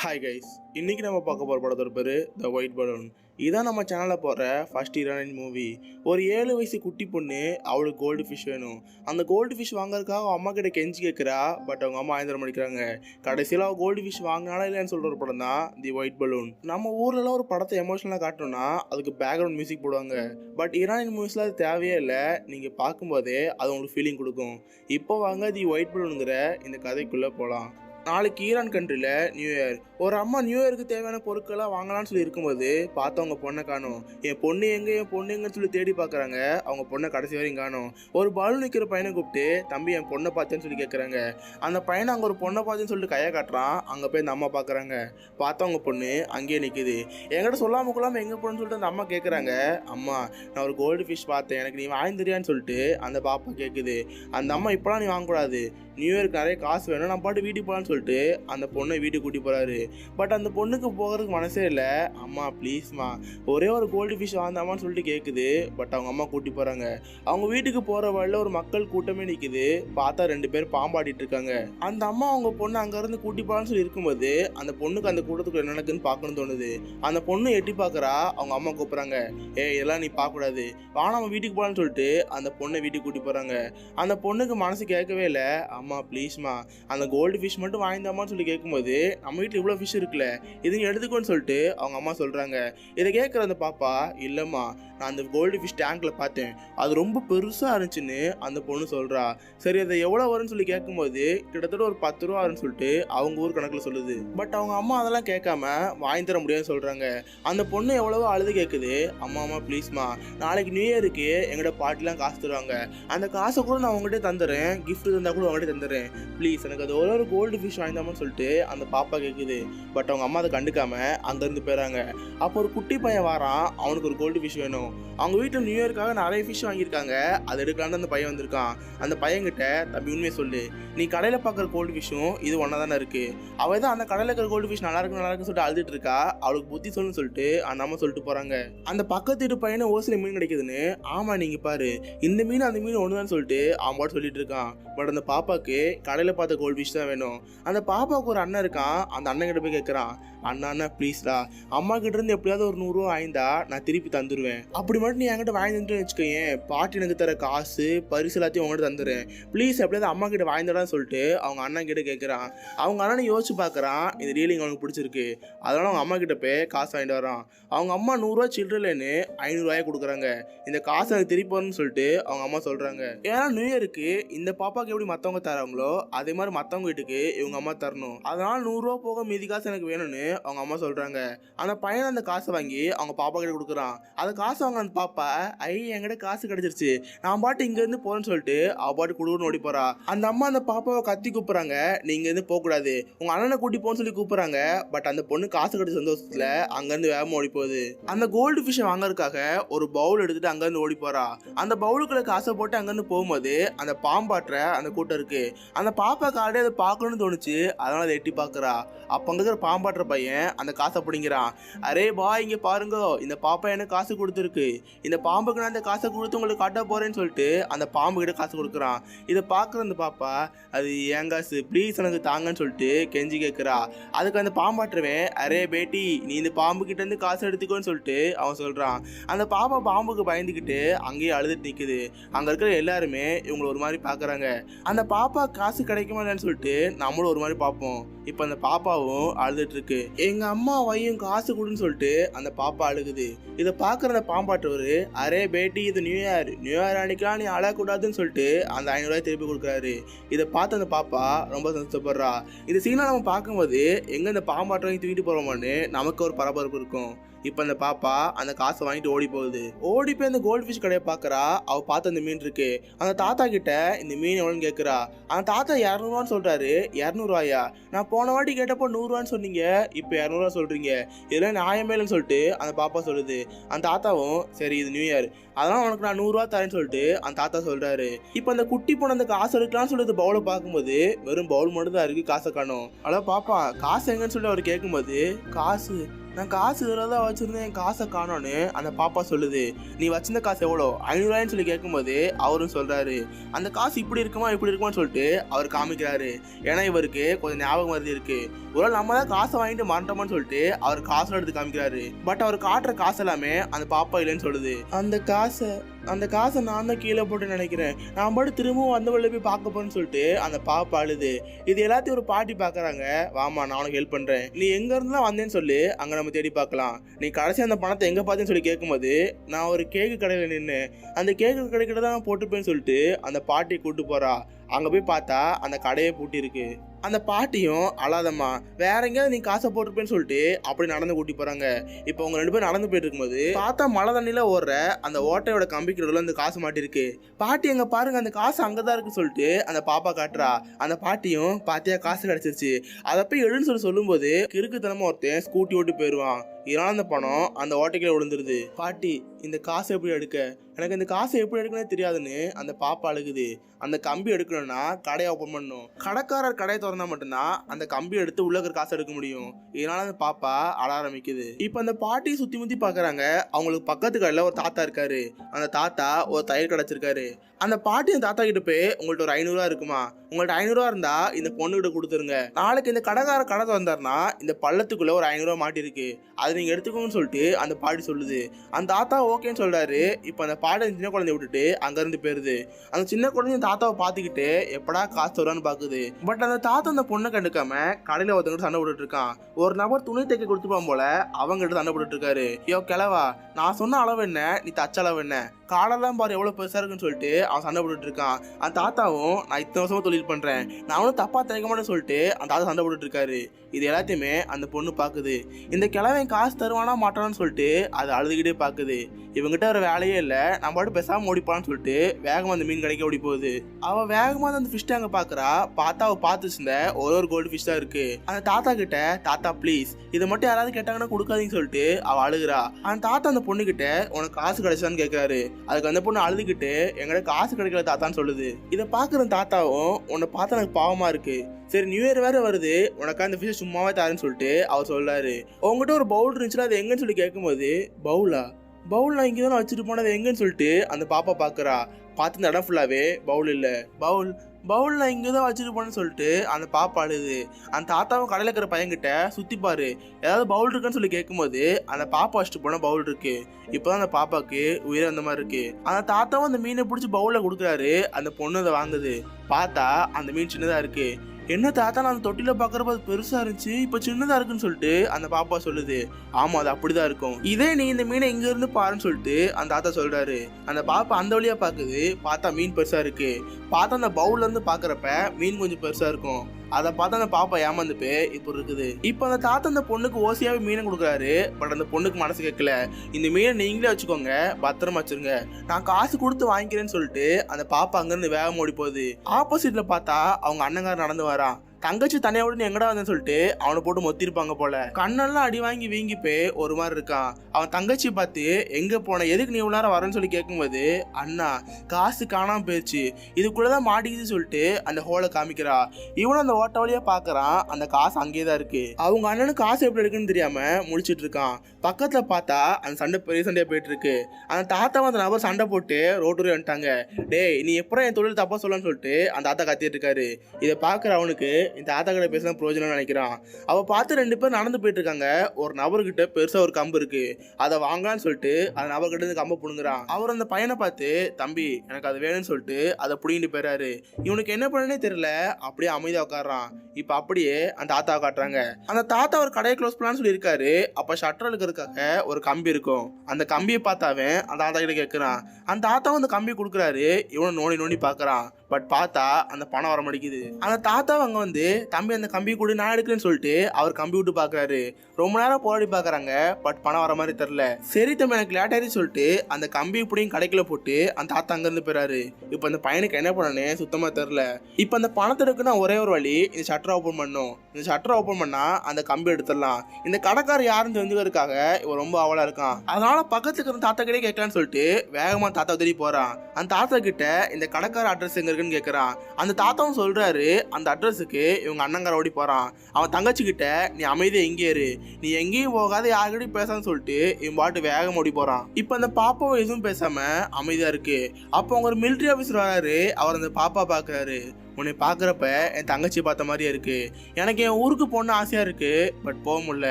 Hi guys இன்றைக்கி நம்ம பார்க்க போகிற படத்தோட பேர் த ஒயிட் பலூன் இதான் நம்ம சேனலில் போகிற ஃபர்ஸ்ட் ஹீரோயின் மூவி ஒரு ஏழு வயசு குட்டி பொண்ணு அவளுக்கு கோல்டு ஃபிஷ் வேணும். அந்த கோல்டு ஃபிஷ் வாங்குறதுக்காக அவன் அம்மா கிட்ட கெஞ்சி கேட்குறா பட் அவங்க அம்மா ஆயந்திரம் பண்ணிக்கிறாங்க கடைசியில் அவள் கோல்டு ஃபிஷ் வாங்கினாலும் இல்லைன்னு சொல்கிற ஒரு படம் தான் தி ஒயிட் பலூன் நம்ம ஊர்லலாம் ஒரு படத்தை எமோஷனலாக காட்டணும்னா அதுக்கு பேக்ரவுண்ட் மியூசிக் போடுவாங்க. பட் ஈரானியன் மூவிஸில் அது தேவையே இல்லை. நீங்கள் பார்க்கும்போதே அது உங்களுக்கு ஃபீலிங் கொடுக்கும். இப்போ வாங்க தி ஒயிட் பலூனுங்கிற இந்த கதைக்குள்ளே போகலாம் நாளைக்கு ஈரான் கண்ட்ரியில் நியூ இயர் ஒரு அம்மா நியூ இயருக்கு தேவையான பொருட்கள்லாம் வாங்கலாம்னு சொல்லி இருக்கும்போது பார்த்தவங்க பொண்ணை காணும். என் பொண்ணு எங்கே என் பொண்ணு எங்கன்னு சொல்லி தேடி பார்க்குறாங்க. அவங்க பொண்ணை கடைசி வரையும் காணும். ஒரு பலூன் நிற்கிற பையனை கூப்பிட்டு தம்பி என் பொண்ணை பார்த்தேன்னு சொல்லி கேட்குறாங்க அந்த பையனை அங்கே ஒரு பொண்ணை பார்த்தேன்னு சொல்லிட்டு கையை காட்டுறான். அங்கே போய் அந்த அம்மா பார்க்குறாங்க. பார்த்தவங்க பொண்ணு அங்கேயே நிற்குது என்கிட்ட சொல்லாமல் கொள்ளாமல் எங்கே போகணும்னு சொல்லிட்டு அந்த அம்மா கேட்குறாங்க அம்மா நான் ஒரு கோல்டு ஃபிஷ் பார்த்தேன். எனக்கு நீ வாங்கி தெரியான்னு சொல்லிட்டு அந்த பாப்பா கேட்குது அந்த அம்மா இப்போலாம் நீ வாங்கக்கூடாது. நியூ இயருக்கு நிறைய காசு வேணும். நான் பாட்டு வீட்டுக்கு போகலான்னு சொல்லிட்டு அந்த பொண்ணை வீட்டுக்கு கூட்டி போகிறாரு பட் அந்த பொண்ணுக்கு போகிறதுக்கு மனசே இல்லை. அம்மா ப்ளீஸ்மா ஒரே ஒரு கோல்டு ஃபிஷ் வாந்தாமான்னு சொல்லிட்டு கேட்குது பட் அவங்க அம்மா கூட்டி போகிறாங்க அவங்க வீட்டுக்கு போகிற வழியில் ஒரு மக்கள் கூட்டமே நிற்குது பார்த்தா ரெண்டு பேர் பாம்பாடிட்டு இருக்காங்க. அந்த அம்மா அவங்க பொண்ணு அங்கேருந்து கூட்டி போகலான்னு சொல்லி இருக்கும்போது அந்த பொண்ணுக்கு அந்த கூட்டத்துக்கு என்ன நடக்குன்னு பார்க்கணும்னு தோணுது. அந்த பொண்ணு எட்டி பார்க்குறா. அவங்க அம்மா கூப்பிட்றாங்க. ஏ இதெல்லாம் நீ பார்க்கக்கூடாது. வா நம்ம வீட்டுக்கு போகலான்னு சொல்லிட்டு அந்த பொண்ணை வீட்டுக்கு கூட்டி போகிறாங்க அந்த பொண்ணுக்கு மனசு கேட்கவே இல்லை. அம்மா ப்ளீஸ்மா அந்த கோல்டு ஃபிஷ் மட்டும் வாங்கிந்தாமான்னு சொல்லி கேட்கும்போது நம்ம வீட்டில் இவ்வளோ ஃபிஷ் இருக்குல்ல இது எடுத்துக்கோன்னு சொல்லிட்டு அவங்க அம்மா சொல்கிறாங்க இதை கேட்குற அந்த பாப்பா இல்லைம்மா நான் அந்த கோல்டு ஃபிஷ் டேங்க்கில் பார்த்தேன். அது ரொம்ப பெருசாக இருந்துச்சுன்னு அந்த பொண்ணு சொல்கிறா சரி அதை எவ்வளோ வரும்னு சொல்லி கேட்கும்போது கிட்டத்தட்ட ஒரு பத்து ரூபா வரும்னு சொல்லிட்டு அவங்க ஊர் கணக்கில் சொல்லுது. பட் அவங்க அம்மா அதெல்லாம் கேட்காம வாங்கி தர முடியாதுன்னு சொல்கிறாங்க அந்த பொண்ணு எவ்வளவோ அழுது கேட்குது அம்மா அம்மா ப்ளீஸ்மா நாளைக்கு நியூ இயருக்கு எங்களோட பாட்டிலாம் காசு தருவாங்க. அந்த காசை கூட நான் உங்கள்கிட்ட தந்துடுறேன் கிஃப்ட் தந்தால் கூட உங்கள்கிட்ட தந்துடுறேன் ப்ளீஸ் எனக்கு அது ஒரு ஒரு கோல்டு ஃபிஷ் வாங்கிதாமான்னு சொல்லிட்டு அந்த பாப்பா கேட்குது பட் அவங்க அம்மா அதை கண்டுக்காம அங்கேருந்து போயிறாங்க. அப்போ ஒரு குட்டி பையன் வாரான். அவனுக்கு ஒரு கோல்டு ஃபிஷ் வேணும். அவங்க வீட்டில் நியூ இயர்க்காக நிறைய ஃபிஷ் வாங்கியிருக்காங்க. அதை எடுக்கலான்னு அந்த பையன் வந்திருக்கான். அந்த பையன்கிட்ட தம்பி உண்மையை சொல்லு. நீ கடையில் பார்க்குற கோல்டு ஃபிஷ்ஷும் இது ஒன்றா தானே இருக்குது அவள் தான் அந்த கடையில் இருக்கிற கோல்டு ஃபிஷ் நல்லா இருக்கு நல்லா இருக்குன்னு சொல்லிட்டு அழுதுட்டு இருக்கா. அவளுக்கு புத்தி சொல்லுன்னு சொல்லிட்டு அந்த அம்மா சொல்லிட்டு போகிறாங்க அந்த பக்கத்து வீட்டு பையனை ஓசில மீன் கிடைக்குதுன்னு. ஆமாம் நீங்கள் பாரு. இந்த மீன் அந்த மீன் ஒன்று தான் சொல்லிட்டு அவன் பாட்டு சொல்லிட்டு இருக்கான். பட் அந்த பாப்பாக்கு கடையில் பார்த்த கோல்ட் ஃபிஷ் தான் வேணும். அந்த பாப்பாவுக்கு ஒரு அண்ணன் இருக்கான். அந்த அண்ணன் கிட்ட போய் கேட்குறான் அண்ணா அண்ணா ப்ளீஸ்டா அம்மா கிட்ட இருந்து எப்படியாவது ஒரு நூறுரூவா வாங்கிந்தா நான் திருப்பி தந்துடுவேன் அப்படி மட்டும் நீ என்கிட்ட வாங்கி தந்துட்டு வச்சுக்கோயேன் பாட்டி எனக்கு தர காசு பரிசு எல்லாத்தையும் உங்ககிட்ட தந்துடுறேன். ப்ளீஸ் எப்படியாவது அம்மா கிட்ட வாங்கிதான்னு சொல்லிட்டு அவங்க அண்ணா கிட்ட கேட்குறான் அவங்க அண்ணனை யோசிச்சு பார்க்குறான் இந்த ரீலிங் அவனுக்கு பிடிச்சிருக்கு. அதனால அவங்க அம்மா கிட்ட போய் காசு வாங்கிட்டு வரான் அவங்க அம்மா நூறுரூவா சில்லறலன்னு ஐநூறுரூவாயை கொடுக்குறாங்க. இந்த காசு எனக்கு திருப்பி வரணும்னு சொல்லிட்டு அவங்க அம்மா சொல்கிறாங்க ஏன்னா நியூ இயருக்கு இந்த பாப்பாக்கு எப்படி மற்றவங்க தராங்களோ அதே மாதிரி மற்றவங்க வீட்டுக்கு இவங்க அம்மா தரணும். அதனால நூறுரூவா போக மீதி காசு எனக்கு வேணும்னு அவங்க அம்மா சொல்கிறாங்க அந்த பையன் அந்த காசை வாங்கி அவங்க பாப்பா கிட்ட கொடுக்குறான். அந்த காசு வாங்க அந்த பாப்பா ஐ என்கிட்ட காசு கிடச்சிருச்சு. நான் பாட்டு இங்கேருந்து போகிறேன்னு சொல்லிட்டு அவள் பாட்டு கொடுக்குன்னு ஓடி போகிறா அந்த அம்மா அந்த பாப்பாவை கத்தி கூப்பிட்றாங்க. நீங்கள் இங்கேருந்து போகக்கூடாது உங்கள் அண்ணனை கூட்டி போன்னு சொல்லி கூப்பிட்றாங்க. பட் அந்த பொண்ணு காசு கிடச்ச சந்தோஷத்தில் அங்கேருந்து வேகமாக ஓடி போகுது. அந்த கோல்டு ஃபிஷ்ஷை வாங்குறதுக்காக ஒரு பவுல் எடுத்துகிட்டு அங்கேருந்து ஓடி போகிறா அந்த பவுலுக்குள்ள காசை போட்டு அங்கேருந்து போகும்போது அந்த பாம்பாட்டுற அந்த கூட்டம் இருக்குது அந்த பாப்பாக்கு ஆல்ரெடி அதை பார்க்கணும்னு தோணுச்சு. அதனால் அதை எட்டி பார்க்குறா. அப்போ அங்கே இருக்கிற பாம்பாட்டுற பையன் அந்த காசை பிடிங்கிறான் அரே பா இங்கே பாருங்க. இந்த பாப்பா எனக்கு காசு கொடுத்துருக்கு. இந்த பாம்புக்கு நான் அந்த காசை கொடுத்து உங்களுக்கு காட்ட போகிறேன்னு சொல்லிட்டு அந்த பாம்பு கிட்ட காசு கொடுக்குறான் இதை பார்க்குற அந்த பாப்பா அது ஏன் காசு ப்ளீஸ் எனக்கு தாங்கன்னு சொல்லிட்டு கெஞ்சி கேட்குறா அதுக்கு அந்த பாம்பாட்டுறவன் அரே பேட்டி நீ இந்த பாம்பு கிட்டேருந்து காசு எடுத்துக்கோன்னு சொல்லிட்டு அவன் சொல்கிறான் அந்த பாப்பா பாம்புக்கு பயந்துக்கிட்டு அங்கேயே அழுதுட்டு நிற்குது அங்கே இருக்கிற எல்லாருமே இவங்களை ஒரு மாதிரி பார்க்குறாங்க. அந்த பாப்பா காசு கிடைக்குமா இல்லைன்னு சொல்லிட்டு நம்மளும் ஒரு மாதிரி பார்ப்போம். இப்போ அந்த பாப்பாவும் அழுதுட்டு இருக்கு. எங்க அம்மா வையும் காசு கொடுன்னு சொல்லிட்டு அந்த பாப்பா அழுகுது. இதை பார்க்குற அந்த பாம்பாட்டவர் அரே பேட்டி இது நியூ இயர் நியூ இயர் அன்னைக்கெல்லாம் நீ அழக்கூடாதுன்னு சொல்லிட்டு அந்த ஐநூறுரூவாய் திருப்பி கொடுக்குறாரு. இதை பார்த்து அந்த பாப்பா ரொம்ப சந்தோஷப்படுறா. இந்த சீனா நம்ம பார்க்கும்போது எங்க இந்த பாம்பாட்டம் தூக்கிட்டு போறோமான்னு நமக்கு ஒரு பரபரப்பு இருக்கும். இப்போ அந்த பாப்பா அந்த காசை வாங்கிட்டு ஓடி போகுது. ஓடி போய் அந்த கோல்ட் ஃபிஷ் கடையை பார்க்குறா. அவ பார்த்து அந்த மீன் இருக்கு. அந்த தாத்தா கிட்ட இந்த மீன் எவ்வளோன்னு கேட்குறா அந்த தாத்தா இரநூறுவான்னு சொல்கிறாரு இரநூறுவாயா? நான் போன வாட்டி கேட்டப்போ நூறுரூவான்னு சொன்னீங்க. இப்போ இரநூறுவா சொல்கிறீங்க இதெல்லாம் நியாயமே இல்லைன்னு சொல்லிட்டு அந்த பாப்பா சொல்லுது. அந்த தாத்தாவும் சரி இது நியூ இயர் அதெல்லாம் உனக்கு நான் நூறுரூவா தரேன்னு சொல்லிட்டு அந்த தாத்தா சொல்கிறாரு இப்போ அந்த குட்டி போன அந்த காசு எடுக்கலாம்னு சொல்லிட்டு பவுலை பார்க்கும்போது வெறும் பவுல் மட்டும் தான் இருக்குது காசை காணும். அதான் பாப்பா காசு எங்கன்னு சொல்லிட்டு அவர் கேட்கும்போது காசு நான் காசு இதில் தான் வச்சுருந்தேன். என் காசை காணோன்னு அந்த பாப்பா சொல்லுது நீ வச்சிருந்த காசு எவ்வளோ? ஐநூறுவாயின்னு சொல்லி கேட்கும்போது அவரும் சொல்கிறாரு அந்த காசு இப்படி இருக்குமா இப்படி இருக்குமான்னு சொல்லிட்டு அவர் காமிக்கிறாரு. ஏன்னா இவருக்கு கொஞ்சம் ஞாபகம் வருது இருக்குது ஒரு நம்ம தான் காசை வாங்கிட்டு மறந்துட்டோமான்னு சொல்லிட்டு அவர் காசுல எடுத்து காமிக்கிறாரு. பட் அவர் காட்டுற காசு எல்லாமே அந்த பாப்பா இல்லைன்னு சொல்லுது. அந்த காசை அந்த காசை நான் தான் கீழே போட்டு நினைக்கிறேன். நான் பாட்டு திரும்பவும் வந்த வழியில போய் பார்க்க போறேன்னு சொல்லிட்டு அந்த பாப்பா அழுது. இது எல்லாத்தையும் ஒரு பாட்டி பார்க்குறாங்க. வாமா நான் உனக்கு ஹெல்ப் பண்ணுறேன் நீ எங்க வந்தேன்னு சொல்லி. அங்கே நம்ம தேடி பார்க்கலாம். நீ கடைசி அந்த பணத்தை எங்கே பார்த்தேன்னு சொல்லி கேட்கும்போது நான் ஒரு கேக்கு கடையில் நின்று அந்த கேக்கு கடைக்கிட்ட தான் போட்டுப்பேன்னு சொல்லிட்டு அந்த பாட்டி கூப்பிட்டு போகிறா அங்கே போய் பார்த்தா அந்த கடையை பூட்டியிருக்கு அந்த பாட்டியும் அழாதம்மா வேற எங்கேயாவது நீ காசை போட்டிருப்பேன்னு சொல்லிட்டு அப்படி நடந்து கூட்டி போறாங்க. இப்போ அவங்க ரெண்டு பேரும் நடந்து போயிட்டு இருக்கும்போது பார்த்தா மழை தண்ணியில ஓடுற அந்த ஓட்டையோட கம்பிக்கிறதுல அந்த காசு மாட்டிருக்கு பாட்டி எங்க பாருங்க அந்த காசு அங்கதான் இருக்கு சொல்லிட்டு அந்த பாப்பா காட்டுறா. அந்த பாட்டியும் பாத்தியா காசு கிடைச்சிருச்சு அதை போய் எழுன்னு சொல்லி சொல்லும்போது கிறுக்குத்தனமா ஒருத்தன் ஸ்கூட்டி ஓட்டி போயிடுவான் இதனால அந்த பணம் அந்த ஓட்டைக்குள்ள விழுந்துருது. பாட்டி இந்த காசை எப்படி எடுக்க? எனக்கு இந்த காசை எப்படி எடுக்கணும்னே தெரியாதுன்னு அந்த பாப்பா அழுகுது. அந்த கம்பி எடுக்கணும்னா கடையை ஓப்பன் பண்ணும் கடைக்காரர் கடையை திறந்தா மட்டும்தான் அந்த கம்பி எடுத்து உள்ள இருக்கிற காசை எடுக்க முடியும். இதனால அந்த பாப்பா அழ ஆரம்பிக்குது. இப்போ அந்த பாட்டியை சுற்றி முத்தி பார்க்குறாங்க அவங்களுக்கு பக்கத்து கடையில் ஒரு தாத்தா இருக்காரு. அந்த தாத்தா ஒரு தயிர் கடைச்சிருக்காரு. அந்த பாட்டி அந்த தாத்தா கிட்ட போய் உங்கள்ட்ட ஒரு ஐநூறுரூவா இருக்குமா? உங்கள்ட்ட ஐநூறுரூவா இருந்தா இந்த பொண்ணுகிட்ட கொடுத்துருங்க. நாளைக்கு இந்த கடைக்கார கடை வந்தாருன்னா இந்த பள்ளத்துக்குள்ள ஒரு ஐநூறுரூவா மாட்டிருக்கு. அதை நீங்க எடுத்துக்கோங்கன்னு சொல்லிட்டு அந்த பாட்டி சொல்லுது. அந்த தாத்தா ஓகேன்னு சொல்றாரு. இப்போ அந்த பாட்டி சின்ன குழந்தைய விட்டுட்டு அங்கேருந்து போயிருது. அந்த சின்ன குழந்தைய தாத்தாவை பார்த்துக்கிட்டு எப்படா காசு வருவான்னு பாக்குது? பட் அந்த தாத்தா அந்த பொண்ணை கண்டுக்காம கடையில ஒருத்தவங்க சண்டை போட்டுட்டு இருக்கான். ஒரு நபர் துணி தைக்க கொடுத்துப்பான் போல அவங்ககிட்ட சண்டை போட்டுட்டு இருக்காரு. யோ கிளவா நான் சொன்ன அளவு என்ன? நீ தச்ச அளவு என்ன? காலெல்லாம் பாரு எவ்வளவு பெருசா இருக்குன்னு சொல்லிட்டு அவன் சண்டை போட்டுட்டு இருக்கான் அந்த தாத்தாவும் நான் இத்தனை வருஷமா தொழில் பண்றேன். நான் அவனும் தப்பா தைக்க மாட்டேன்னு சொல்லிட்டு அந்த தாத்தா சண்டை போட்டுட்டு இருக்காரு இது எல்லாத்தையுமே அந்த பொண்ணு பாக்குது. இந்த கிழவன் காசு தருவானா மாட்டானான்னு சொல்லிட்டு அது அழுதுகிட்டே பாக்குது. இவங்கிட்ட ஒரு வேலையே இல்லை. நம்ம பாட்டு பேசாம ஓடிப்பான்னு சொல்லிட்டு வேகமா அந்த மீன் கிடைக்க ஓடி போகுது. அவ வேகமா அந்த ஃபிஷ் டேங்க பாக்குறா. பார்த்தா அவ பார்த்து வச்சிருந்த ஒரு ஒரு கோல்டு ஃபிஷ் தான் இருக்கு. அந்த தாத்தா கிட்ட தாத்தா ப்ளீஸ் இதை மட்டும் யாராவது கேட்டாங்கன்னா கொடுக்காதீங்கன்னு சொல்லிட்டு அவ அழுகுறா. அந்த தாத்தா அந்த பொண்ணு கிட்ட உனக்கு காசு கிடைச்சான்னு கேட்கறாரு அதுக்கு அந்த பொண்ணு அழுதுகிட்டு எங்கிட்ட காசு கிடைக்கல தாத்தான்னு சொல்லுது. இதை பார்க்குற தாத்தாவும் உன்னை பார்த்தா எனக்கு பாவமா இருக்கு. சரி நியூ இயர் வேற வருது. உனக்கு அந்த ஃபிஷ் சும்மாவே தாருன்னு சொல்லிட்டு அவர் சொல்லாரு உங்ககிட்ட ஒரு பவுல் இருந்துச்சுன்னா அது எங்கன்னு சொல்லி கேட்கும்போது பவுலா பவுல் நான் இங்கே தான் வச்சுட்டு போனது எங்கன்னு சொல்லிட்டு அந்த பாப்பா பார்க்குறா பார்த்து இந்த இடம் ஃபுல்லாகவே பவுல் இல்லை. பவுல் பவுலில் இங்கே தான் வச்சுட்டு போனேன்னு சொல்லிட்டு அந்த பாப்பா அழுது அந்த தாத்தாவும் கடையில் இருக்கிற பையன்கிட்ட சுற்றி பாரு ஏதாவது பவுல் இருக்குன்னு சொல்லி கேட்கும்போது அந்த பாப்பா வச்சுட்டு போன பவுல் இருக்கு. இப்போதான் அந்த பாப்பாவுக்கு உயிர் அந்த மாதிரி இருக்கு. அந்த தாத்தாவும் அந்த மீனை பிடிச்சி பவுலில் கொடுக்குறாரு. அந்த பொண்ணு அதை வாங்குது. பார்த்தா அந்த மீன் சின்னதாக இருக்குது என்ன தாத்தா நான் அந்த தொட்டில பாக்குறப்ப அது பெருசா இருந்துச்சு இப்ப சின்னதா இருக்குன்னு சொல்லிட்டு அந்த பாப்பா சொல்லுது. ஆமா அது அப்படிதான் இருக்கும். இதே நீ இந்த மீனை இங்க இருந்து பாருன்னு சொல்லிட்டு அந்த தாத்தா சொல்றாரு. அந்த பாப்பா அந்த வழியா பாக்குது. பார்த்தா மீன் பெருசா இருக்கு. பார்த்தா அந்த பவுல்ல இருந்து பாக்குறப்ப மீன் கொஞ்சம் பெருசா இருக்கும். அதை பார்த்து அந்த பாப்பா ஏமாந்து போய் இப்போ இருக்குது. இப்போ அந்த தாத்தா அந்த பொண்ணுக்கு ஓசியாவே மீனை கொடுக்குறாரு. பட் அந்த பொண்ணுக்கு மனசு கேட்கல. இந்த மீனை நீங்களே வச்சுக்கோங்க. பத்திரமா வச்சிருங்க. நான் காசு கொடுத்து வாங்கிக்கிறேன்னு சொல்லிட்டு அந்த பாப்பா அங்கிருந்து வேகம் ஓடி போகுது. ஆப்போசிட்ல பார்த்தா அவங்க அண்ணங்கார நடந்து வரான். தங்கச்சி தனியா விட எங்கடா வந்தேன்னு சொல்லிட்டு அவனை போட்டு மொத்திருப்பாங்க போல. கண்ணெல்லாம் அடி வாங்கி வீங்கி போய் ஒரு மாதிரி இருக்கான். அவன் தங்கச்சி பார்த்து எங்க போன? எதுக்கு நீ இவ்வளவு நேரம் வரேன்னு சொல்லி கேட்கும்போது அண்ணா காசு காணாம போயிடுச்சு இதுக்குள்ளதான் மாட்டிக்குதுன்னு சொல்லிட்டு அந்த ஹோலை காமிக்கிறா. இவனும் அந்த ஓட்ட வழியா பாக்குறான். அந்த காசு அங்கேயே தான் இருக்கு. அவங்க அண்ணனுக்கு காசு எப்படி இருக்குன்னு தெரியாம முடிச்சிட்டு இருக்கான். பக்கத்துல பார்த்தா அந்த சண்டை பெரிய சண்டையா போயிட்டு இருக்கு. அந்த தாத்தா அந்த நபர் சண்டை போட்டு ரோட்டு வந்துட்டாங்க. டேய் நீ எப்பறம் என் தொழில் தப்பா சொல்லலாம்னு சொல்லிட்டு அந்த தாத்தா கத்திட்டு இருக்காரு. இதை பாக்குற அவனுக்கு இந்த தாத்தா கிட்ட பேசினா பிரயோஜனம் நினைக்கிறான். அவள் பார்த்து ரெண்டு பேர் நடந்து போயிட்டு இருக்காங்க ஒரு நபர்கிட்ட பெருசாக ஒரு கம்பு இருக்கு. அதை வாங்கலாம்னு சொல்லிட்டு அந்த நபர்கிட்ட இருந்து கம்பை பிடுங்குறான். அவர் அந்த பையனை பார்த்து தம்பி எனக்கு அது வேணும்னு சொல்லிட்டு அதை பிடிங்கிட்டு போயிறாரு. இவனுக்கு என்ன பண்ணனே தெரியல. அப்படியே அமைதியாக உட்காடுறான் இப்போ அப்படியே அந்த தாத்தா காட்டுறாங்க. அந்த தாத்தா ஒரு கடையை க்ளோஸ் பண்ணலான்னு சொல்லியிருக்காரு. அப்போ ஷட்டர் இருக்கிறதுக்காக ஒரு கம்பி இருக்கும். அந்த கம்பியை பார்த்தாவே அந்த தாத்தா கிட்ட கேட்குறான் அந்த தாத்தாவும் அந்த கம்பி கொடுக்குறாரு. இவனை நோண்டி நோண்டி பார்க்குறான். பட் பார்த்தா அந்த பணம் வர மாட்டேங்குது. அந்த தாத்தா அங்கே வந்து தம்பி அந்த கம்பி கொடு நான் எடுக்கிறேன்னு சொல்லிட்டு அவர் கம்பி விட்டு பார்க்குறாரு ரொம்ப நேரம் போராடி பார்க்குறாங்க பட் பணம் வர மாதிரி தெரில சரி தம்பி எனக்கு லேட் ஆயிடுச்சு சொல்லிட்டு அந்த கம்பி இப்படியும் கடைக்குள்ள போட்டு அந்த தாத்தா அங்கேருந்து போயிறாரு. இப்போ அந்த பையனுக்கு என்ன பண்ணனே சுத்தமாக தெரில இப்போ அந்த பணத்தை எடுக்குன்னா ஒரே ஒரு வழி இந்த ஷட்டர் ஓப்பன் பண்ணும் இந்த ஷட்டர் ஓப்பன் பண்ணால் அந்த கம்பி எடுத்துடலாம். இந்த கடைக்காரர் யாருன்னு தெரிஞ்சுக்கிறதுக்காக இவன் ரொம்ப அவலாக இருக்கான். அதனால பக்கத்துக்கு இருக்கிற தாத்தா கிட்டே கேட்கலான்னு சொல்லிட்டு வேகமாக தாத்தா தேடி போகிறான் அந்த தாத்தா கிட்ட இந்த கடைக்கார அட்ரஸ் எங்க இருக்குன்னு கேட்குறான் அந்த தாத்தாவும் சொல்கிறாரு அந்த அட்ரஸுக்கு இவங்க அண்ணங்கார ஓடி போகிறான் அவன் தங்கச்சிக்கிட்ட நீ அமைதியாக இங்கே இரு. நீ எங்கேயும் போகாத யாருக்கிட்டையும் பேசான்னு சொல்லிட்டு இவன் பாட்டு வேகம் ஓடி போகிறான் இப்போ அந்த பாப்பாவும் எதுவும் பேசாமல் அமைதியாக இருக்குது அப்போ அவங்க ஒரு மிலிட்ரி ஆஃபீஸர் வராரு. அவர் அந்த பாப்பா பார்க்கறாரு உன்னை பார்க்குறப்ப என் தங்கச்சி பார்த்த மாதிரியே இருக்குது எனக்கு என் ஊருக்கு போகணுன்னு ஆசையாக இருக்குது பட் போக முடியல.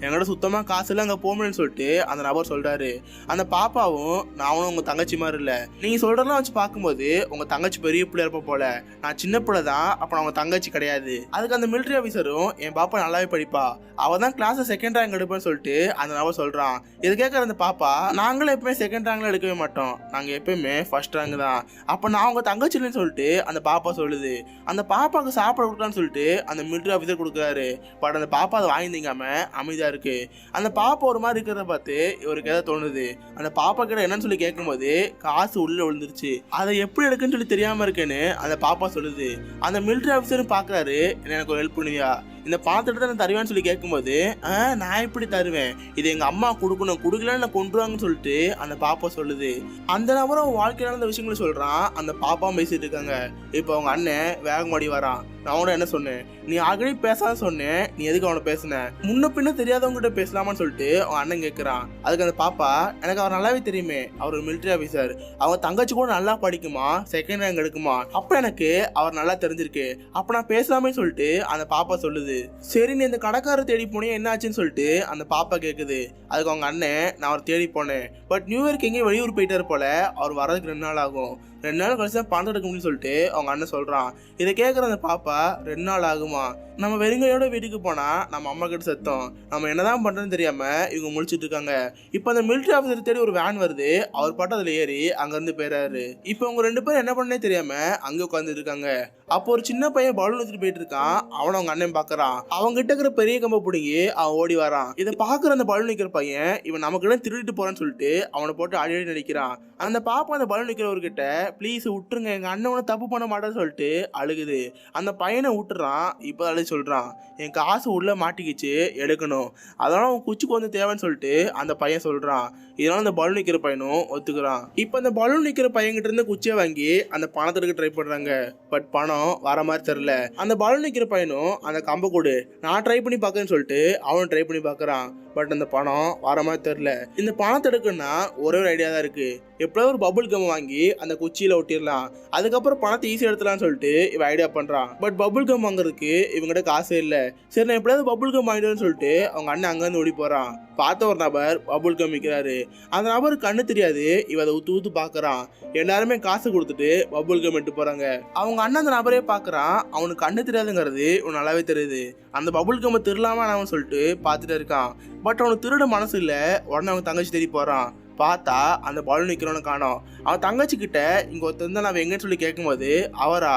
என்கிட்ட சுத்தமாக காசுலாம் அங்கே போக முடியலன்னு சொல்லிட்டு அந்த நபர் சொல்கிறாரு அந்த பாப்பாவும் நானும் உங்கள் தங்கச்சி மாதிரி இல்லை. நீங்கள் சொல்கிறதெல்லாம் வச்சு பார்க்கும்போது உங்கள் தங்கச்சி பெரிய பிள்ளை இருப்ப போல. நான் சின்ன பிள்ளை தான் அப்போ அவங்க தங்கச்சி கிடையாது. அதுக்கு அந்த மிலிட்ரி ஆஃபீஸரும் என் பாப்பா நல்லாவே படிப்பா. அவள் தான் கிளாஸ் செகண்ட் ரேங்க் எடுப்பேன்னு சொல்லிட்டு அந்த நபர் சொல்கிறான் இது கேட்குற அந்த பாப்பா நாங்களும் எப்பவுமே செகண்ட் ரேங்க்லாம் எடுக்கவே மாட்டோம். நாங்கள் எப்பயுமே ஃபர்ஸ்ட் ரேங்க் தான். அப்போ நான் உங்கள் தங்கச்சி இல்லைன்னு சொல்லிட்டு அந்த பாப்பா சொல்லுது. அந்த பாப்பாவுக்கு சாப்பிட கொடுக்கலான்னு சொல்லிட்டு அந்த மிலிட்ரி ஆஃபீஸர் கொடுக்குறாரு. பட் அந்த பாப்பா அதை வாங்கிந்தீங்காம அமைதியாக இருக்கு. அந்த பாப்பா ஒரு மாதிரி இருக்கிறத பார்த்து இவருக்கு எதாவது தோணுது. அந்த பாப்பா கிட்ட என்னன்னு சொல்லி கேட்கும்போது காசு உள்ளே விழுந்துருச்சு. அதை எப்படி எடுக்குன்னு சொல்லி தெரியாமல் இருக்கேன்னு அந்த பாப்பா சொல்லுது. அந்த மிலிட்ரி ஆஃபீஸரும் பார்க்குறாரு எனக்கு ஒரு ஹெல்ப் பண்ணுவியா? இந்த பாத்திரத்தை நான் தருவேன்னு சொல்லி கேட்கும்போது ஆ நான் எப்படி தருவேன்? இது எங்க அம்மா கொடுக்கணும் கொடுக்கலன்னு நான் கொண்டுருவாங்கன்னு சொல்லிட்டு அந்த பாப்பா சொல்லுது. அந்த நபரும் அவன் வாழ்க்கையில நடந்த விஷயங்களை சொல்றான். அந்த பாப்பாவும் பேசிட்டு இருக்காங்க. இப்போ அவங்க அண்ணன் வேகமாடி வரான். நான் அவனை என்ன சொன்னேன்? நீ ஆல்ரெடி பேசாத சொன்னேன். நீ எதுக்கு அவனை பேசுன? முன்ன பின்ன தெரியாதவங்க கிட்ட பேசலாமான்னு சொல்லிட்டு அவன் அண்ணன் கேட்குறான் அதுக்கு அந்த பாப்பா எனக்கு அவர் நல்லாவே தெரியுமே. அவர் ஒரு மிலிட்ரி ஆஃபீஸர் அவங்க தங்கச்சி கூட நல்லா படிக்குமா? Second rank எடுக்குமா? அப்போ எனக்கு அவர் நல்லா தெரிஞ்சிருக்கு. அப்போ நான் பேசலாமே சொல்லிட்டு அந்த பாப்பா சொல்லுது. சரி நீ இந்த கடைக்காரர் தேடி போனே என்னாச்சுன்னு சொல்லிட்டு அந்த பாப்பா கேட்குது அதுக்கு அவங்க அண்ணன் நான் அவர் தேடி போனேன். பட் நியூ இயர்க்கு எங்கேயும் வெளியூர் போயிட்டார் போல. அவர் வர்றதுக்கு ரெண்டு நாள் ஆகும். ரெண்டு நாள் கழிச்சு தான் பணம் எடுக்க முடியும்னு சொல்லிட்டு அவங்க அண்ணன் சொல்கிறான் இதை கேட்குற அந்த பாப்பா ரெண்டு நாள் ஆகுமா? நம்ம வெறுங்கையோட வீட்டுக்கு போனால் நம்ம அம்மா கிட்ட சத்தம். நம்ம என்னதான் பண்ணுறதுன்னு தெரியாமல் இவங்க முழிச்சிட்டு இருக்காங்க. இப்போ அந்த மிலிட்ரி ஆஃபீஸர் தேடி ஒரு வேன் வருது. அவர் பாட்டு அதில் ஏறி அங்கேருந்து போயிறாரு. இப்போ அவங்க ரெண்டு பேரும் என்ன பண்ணே தெரியாமல் அங்கே உட்காந்துட்டு இருக்காங்க. அப்போ ஒரு சின்ன பையன் பலூன் வச்சுட்டு போயிட்டு இருக்கான். அவனை அவங்க அண்ணன் பார்க்குறான் அவங்க கிட்ட இருக்கிற பெரிய கம்பை பிடிங்கி அவன் ஓடி வரான். இதை பார்க்குற அந்த பலூன் நிற்கிற பையன் இவன் நமக்கு திருடிட்டு போகிறான்னு சொல்லிட்டு அவனை போட்டு அடி அடி நடிக்கிறான் அந்த பாப்பா அந்த பலூன் நிற்கிறவர்கிட்ட ப்ளீஸ் விட்டுருங்க எங்கள் அண்ணன் தப்பு பண்ண மாட்டேன்னு சொல்லிட்டு அழுகுது. அந்த பையனை விட்டுறான் இப்போ அழுது சொல்கிறான் என் காசு உள்ள மாட்டிக்கிச்சு எடுக்கணும். அதனால் உன் குச்சிக்கு வந்து தேவைன்னு சொல்லிட்டு அந்த பையன் சொல்கிறான் இதனால் அந்த பலூன் நிற்கிற பையனும் ஒத்துக்கிறான். இப்போ அந்த பலூன் நிற்கிற பையன்கிட்ட இருந்து குச்சியை வாங்கி அந்த பணத்தை எடுக்க ட்ரை பண்ணுறாங்க பட் பணம் வர மாதிரி தெரில அந்த பலூன் நிற்கிற பையனும் அந்த கம்பை கொடு. நான் ட்ரை பண்ணி பார்க்குறேன்னு சொல்லிட்டு அவனும் ட்ரை பண்ணி பார்க்குறான் பட் அந்த பணம் வர மாதிரி தெரில இந்த பணத்தை எடுக்கணும்னா ஒரே ஒரு ஐடியா தான் இருக்குது எப்படியாவது ஒரு பபுள் கம் வாங்கி அந்த குச்சியில் ஒட்டிடலாம். அதுக்கப்புறம் பணத்தை ஈஸியாக எடுத்துலாம்னு சொல்லிட்டு இவன் ஐடியா பண்ணுறான் பட் பபுள் கம் வாங்குறதுக்கு இவங்ககிட்ட காசே இல்லை. சரி நான் எப்படியாவது பபுள் கம் வாங்கிடுவேன்னு சொல்லிட்டு அவங்க அண்ணன் அங்கேருந்து ஓடி போகிறான் பார்த்த ஒரு நபர் பபுள் கம் விற்கிறாரு அந்த நபருக்கு கண்ணு தெரியாது. இவ அதை ஊத்து ஊத்து பார்க்குறான். எல்லாருமே காசு கொடுத்துட்டு பபுள் கம் எட்டு போகிறாங்க அவங்க அண்ணன் அந்த நபரே பார்க்குறான். அவனுக்கு கண்ணு தெரியாதுங்கிறது உன் நல்லாவே தெரியுது. அந்த பபுள் கம்மை திருடலாமா அவன் சொல்லிட்டு பார்த்துட்டு இருக்கான். பட் அவனுக்கு திருட மனசு இல்லை. உடனே அவன் தங்கச்சி தேடி போகிறான் பார்த்தா அந்த பலூன் நிற்கிறவனு காணோம். அவன் தங்கச்சி கிட்ட ஒருத்தர் தான் நான் எங்கன்னு சொல்லி கேட்கும்போது அவரா?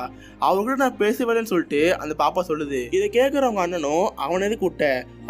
அவங்ககிட்ட நான் பேசுவேன்னு சொல்லிட்டு அந்த பாப்பா சொல்லுது. இதை கேட்குறவங்க அண்ணனும் அவனது எதுக்கு விட்ட?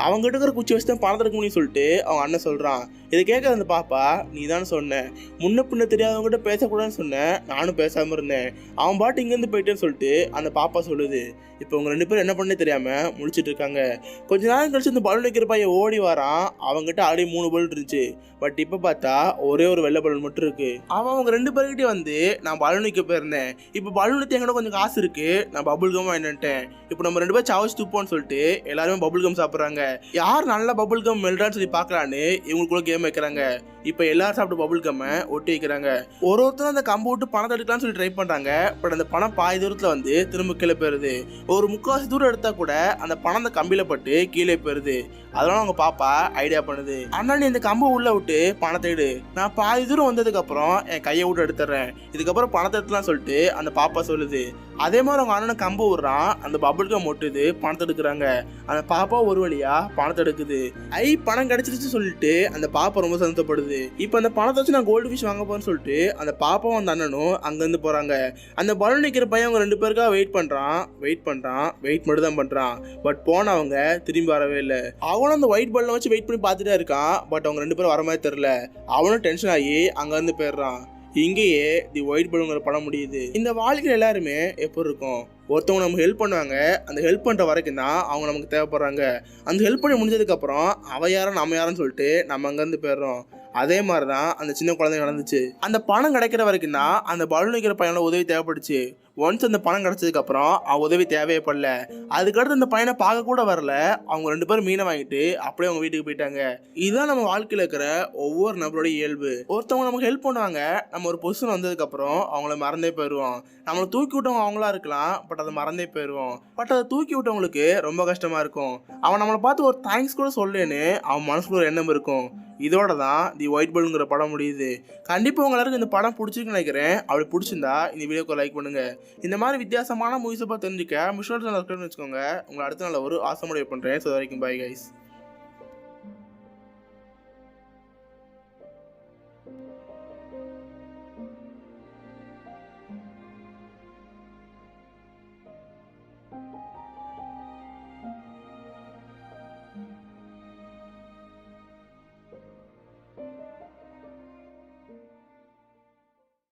அவங்ககிட்ட இருக்கிற குச்சி வச்சு தான் பணத்தை முடியும்னு சொல்லிட்டு அவன் அண்ணன் சொல்கிறான் இதை கேட்குற அந்த பாப்பா நீ தான் சொன்னேன் முன்ன பின்ன தெரியாதவங்ககிட்ட பேசக்கூடாதுன்னு சொன்னேன் நானும் பேசாமல் இருந்தேன். அவன் பாட்டு இங்கேருந்து போயிட்டேன்னு சொல்லிட்டு அந்த பாப்பா சொல்லுது. இப்போ உங்க ரெண்டு பேரும் என்ன பண்ணே தெரியாம முடிச்சுட்டு இருக்காங்க. கொஞ்ச நேரம் கழிச்சு இந்த பலூன் வைக்கிற பையன் ஓடி வரான். அவங்ககிட்ட ஆடி மூணு பலூன் இருந்துச்சு. பட் இப்போ பார்த்தா ஒரே ஒரு வெள்ளை பலூன் மட்டும் இருக்கு. அவன் அவங்க ரெண்டு பேர்கிட்டயே வந்து நான் பலூன் விற்க போயிருந்தேன். இப்போ பலூன் வைத்து என்கிட்ட கொஞ்சம் காசு இருக்கு. நான் பபுள் கம் வாங்கிட்டேன். இப்போ நம்ம ரெண்டு பேரும் சாவச்சு துப்போம்னு சொல்லிட்டு எல்லாருமே பபுள் கம் சாப்பிட்றாங்க. யார் நல்ல பபுள் கம் மெல்றான்னு சொல்லி பார்க்கலான்னு இவங்களுக்குள்ள கேம் வைக்கிறாங்க. இப்போ எல்லாரும் சாப்பிட்டு பபுள் கம்மை ஒட்டி வைக்கிறாங்க. ஒரு ஒருத்தரும் அந்த கம்பு விட்டு பணத்தை எடுக்கலாம்னு சொல்லி ட்ரை பண்ணுறாங்க பட் அந்த பணம் பாதி தூரத்தில் வந்து திரும்ப கீழே போயிருது ஒரு முக்கால்வாசி தூரம் எடுத்தால் கூட அந்த பணம் அந்த கம்பியில் பட்டு கீழே போயிருது அதனால அவங்க பாப்பா ஐடியா பண்ணுது. ஆனால் நீ இந்த கம்பு உள்ளே விட்டு பணத்தை எடு. நான் பாதி தூரம் வந்ததுக்கப்புறம் என் கையை விட்டு எடுத்துறேன் இதுக்கப்புறம் பணத்தை எடுத்துலாம் சொல்லிட்டு அந்த பாப்பா சொல்லுது. அதே மாதிரி அவங்க அண்ணனை கம்பு விடுறான் அந்த பபுள் கம் ஒட்டுது பணத்தை எடுக்கிறாங்க. அந்த பாப்பா ஒரு வழியா பணத்தை எடுக்குது. ஐ பணம் கிடைச்சிருச்சு சொல்லிட்டு அந்த பாப்பா ரொம்ப சந்தோஷப்படுது. இப்போ அந்த பணத்தை வச்சு நான் கோல்டு ஃபிஷ் வாங்க போறேன்னு சொல்லிட்டு அந்த பாப்பாவும் அந்த அண்ணனும் அங்கேருந்து போறாங்க. அந்த பலூன் நிற்கிற பையன் அவங்க ரெண்டு பேருக்காக வெயிட் பண்றான். வெயிட் பண்றான். வெயிட் மட்டும் தான் பண்றான் பட் போனவங்க திரும்பி வரவே இல்லை. அவனும் அந்த ஒயிட் பலூனை வச்சு வெயிட் பண்ணி பார்த்துட்டே இருக்கான். பட் அவங்க ரெண்டு பேரும் வர மாதிரி தெரில அவனும் டென்ஷன் ஆகி அங்கேருந்து போயிடுறான். இங்கேயே தி ஒயிட் பலூங்கிற படம் முடியுது. இந்த வாழ்க்கையில் எல்லாருமே எப்படி இருக்கும்? ஒருத்தவங்க நமக்கு ஹெல்ப் பண்ணுவாங்க. அந்த ஹெல்ப் பண்ணுற வரைக்கும் தான் அவங்க நமக்கு தேவைப்படுறாங்க. அந்த ஹெல்ப் பண்ணி முடிஞ்சதுக்கப்புறம் அவ யாரும் நம்ம யாருன்னு சொல்லிட்டு நம்ம அங்கேருந்து போயிடுறோம். அதே மாதிரி தான் அந்த சின்ன குழந்தை நடந்துச்சு. அந்த பணம் கிடைக்கிற வரைக்கும் தான் அந்த பலூன் வைக்கிற பையனோட உதவி தேவைப்படுச்சு. ஒன்ஸ் அந்த பணம் கிடச்சதுக்கப்புறம் அவன் உதவி தேவையப்படல அதுக்கடுத்து அந்த பையனை பார்க்க கூட வரல. அவங்க ரெண்டு பேரும் மீனை வாங்கிட்டு அப்படியே அவங்க வீட்டுக்கு போயிட்டாங்க. இதுதான் நம்ம வாழ்க்கையில் இருக்கிற ஒவ்வொரு நபரோட இயல்பு. ஒருத்தவங்க நமக்கு ஹெல்ப் பண்ணுவாங்க. நம்ம ஒரு பொசிஷன் வந்ததுக்கப்புறம் அவங்கள மறந்தே போயிடுவோம் நம்மளை தூக்கி விட்டவங்க அவங்களா இருக்கலாம் பட் அதை மறந்தே போயிடுவோம் பட் அதை தூக்கி விட்டவங்களுக்கு ரொம்ப கஷ்டமா இருக்கும். அவன் நம்மளை பார்த்து ஒரு தேங்க்ஸ் கூட சொல்லேன்னு அவன் மனசுக்குள்ள ஒரு எண்ணம் இருக்கும். இதோட தான் தி ஒயிட் பல்ங்கிற படம் முடியுது. கண்டிப்பாக உங்களுக்கு இந்த படம் பிடிச்சிருக்குன்னு நினைக்கிறேன். அப்படி பிடிச்சிருந்தா இந்த வீடியோக்கு லைக் பண்ணுங்க. இந்த மாதிரி வித்தியாசமான மூவிஸை பார்த்து தெரிஞ்சுக்க மிஷோல் வச்சுக்கோங்க. உங்களை அடுத்த நாள் ஒரு ஆசை முடிவு பண்ணுறேன் ஸோ வரைக்கும் பாய் கைஸ்